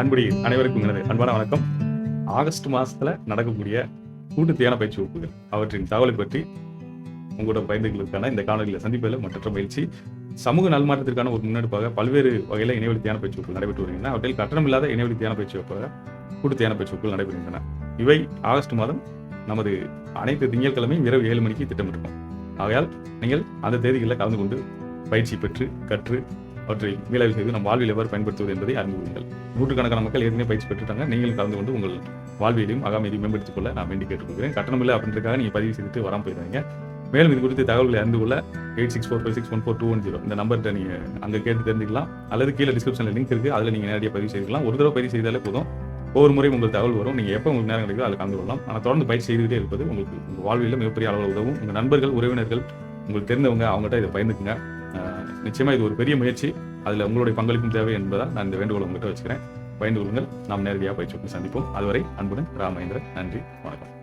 அன்புடி அனைவருக்கும் எனது அன்பான வணக்கம். ஆகஸ்ட் மாசத்துல நடக்கக்கூடிய கூட்டு தியான பயிற்சி வகுப்புகள். அவற்றின் தகவலை பற்றி உங்களோட பயந்துகளுக்கான இந்த காணொலியில் சந்திப்பதில் மற்ற பயிற்சி சமூக நல்மாற்றத்திற்கான ஒரு முன்னெடுப்பாக பல்வேறு வகையில் இணையவழி தியான பயிற்சி வகுப்புகள் நடைபெற்று வருகின்றன. அவற்றில் கட்டணமில்லாத இணையவழி தியான பயிற்சி வகுப்பாக கூட்டு தியான பயிற்சி வகுப்புகள் நடைபெறுகின்றன. இவை ஆகஸ்ட் மாதம் நமது அனைத்து திங்கட்கிழமையும் இரவு ஏழு மணிக்கு திட்டமிட்டிருக்கும். ஆகையால் நீங்கள் அந்த தேதிகளில் கலந்து கொண்டு பயிற்சி பெற்று கற்று அவற்றை மீளாய்வு செய்து நம் வாழ்வில் எவ்வாறு பயன்படுத்துவது என்பதை அறிந்து கொள்ளுங்கள் நூற்றுக்கணக்கான மக்கள் ஏற்கனவே பயிற்சி பெற்றுட்டாங்க நீங்களும் கலந்து கொண்டு உங்கள் வாழ்வியலையும் அகாமையையும் மேம்படுத்திக் கொள்ள நான் வேண்டி கேட்டுக்கொள்கிறேன். கட்டணம் இல்லை அப்படின்றதுக்காக நீங்கள் பதிவு செய்துட்டு வராமல் போயிருந்தீங்க மேலும் இது குறித்து தகவல்களை அறிந்து கொள்ள eight six four five six one four two one zero இந்த நம்பர்கிட்ட நீங்கள் அங்கே கேட்டு தெரிஞ்சுக்கலாம். அல்லது கீழே டிஸ்கிரிப்ஷனில் லிங்க் இருக்குது அதில் நீங்கள் நேரடியாக பதிவு செய்துக்கலாம். ஒரு தடவை பதிவு செய்தாலே போதும். ஒவ்வொரு முறையும் உங்களுக்கு தகவல் வரும். நீங்கள் எப்போ உங்களுக்கு நேரம் கிடைக்குதோ அதில் கலந்து கொள்ளலாம். ஆனால் தொடர்ந்து பயிற்சி செய்துகிட்டே இருப்பது உங்களுக்கு உங்கள் வாழ்வில் மிகப்பெரிய அளவில் உதவும். உங்கள் நண்பர்கள் உறவினர்கள் உங்களுக்கு தெரிந்தவங்க அவங்ககிட்ட இதை பயந்துக்குங்க நிச்சயமா இது ஒரு பெரிய முயற்சி. அதில் உங்களுடைய பங்களிப்பும் தேவை என்பதால் நான் இந்த வேண்டுகோளை உங்கள்கிட்ட வச்சுக்கிறேன். பயந்து கொள்ளுங்கள். நாம் நேரடியாக பயிற்சி சந்திப்போம். அதுவரை அன்புடன் ராமேந்திரன். நன்றி. வணக்கம்.